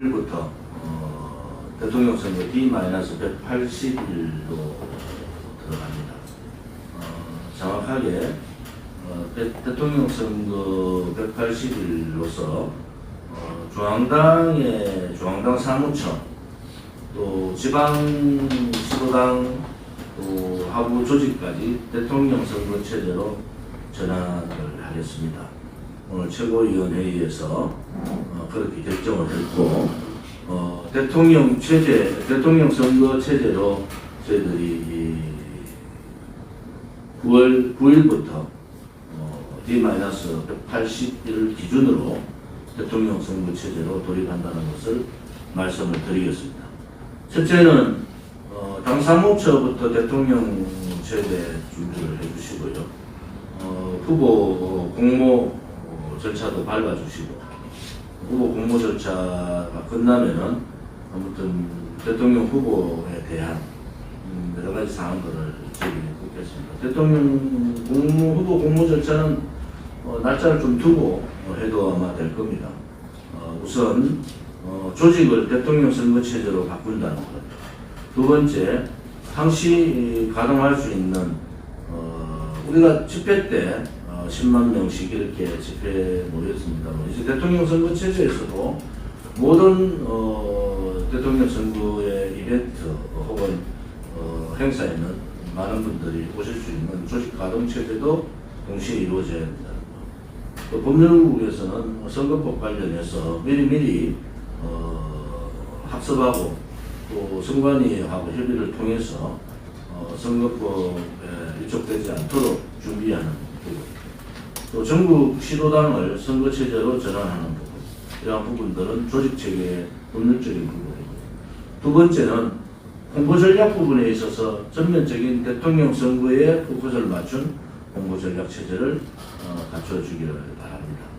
1부터 어, 대통령 선거 D-180일로 들어갑니다. 어, 정확하게 어, 대, 대통령 선거 180일로서 어, 중앙당의 중앙당 사무처 또 지방 지도당 또 하부 조직까지 대통령 선거 체제로 전환을 하겠습니다. 오늘 최고위원회의에서 어, 그렇게 결정을 했고 어, 대통령 체제, 대통령 선거 체제로 저희들이 이 9월 9일부터 어, D-180일 기준으로 대통령 선거 체제로 돌입한다는 것을 말씀을 드리겠습니다. 첫째는 어, 당 사무처부터 대통령 체제 준비를 해주시고요. 어, 후보 공모 어, 절차도 밟아주시고 후보 공모 절차가 끝나면은 아무튼 대통령 후보에 대한 음, 여러 가지 사항들을 저희들이 묻겠습니다. 대통령 공모 후보 공모 절차는 어, 날짜를 좀 두고 어, 해도 아마 될 겁니다. 어, 우선 어, 조직을 대통령 선거 체제로 바꾼다는 것. 두 번째, 당시 가동할 수 있는 어, 우리가 집회 때 어, 10만 명씩 이렇게 집회 모였습니다만 이제 대통령 선거 체제에서도 모든 어, 대통령 선거의 이벤트 혹은 어, 행사에는 많은 분들이 오실 수 있는 조직 가동 체제도 동시에 이루어져야 된다. 또 법률국에서는 선거법 관련해서 미리미리 어, 학습하고 또 선관위하고 협의를 통해서 어, 선거법에 위촉되지 않도록 준비하는 부분 또 전국 시도당을 선거체제로 전환하는 부분 이러한 부분들은 조직체계의 법률적인 부분이고 두 번째는 홍보 전략 부분에 있어서 전면적인 대통령 선거에 포커스를 맞춘 홍보 전략 체제를 어, 갖춰주기를 바랍니다.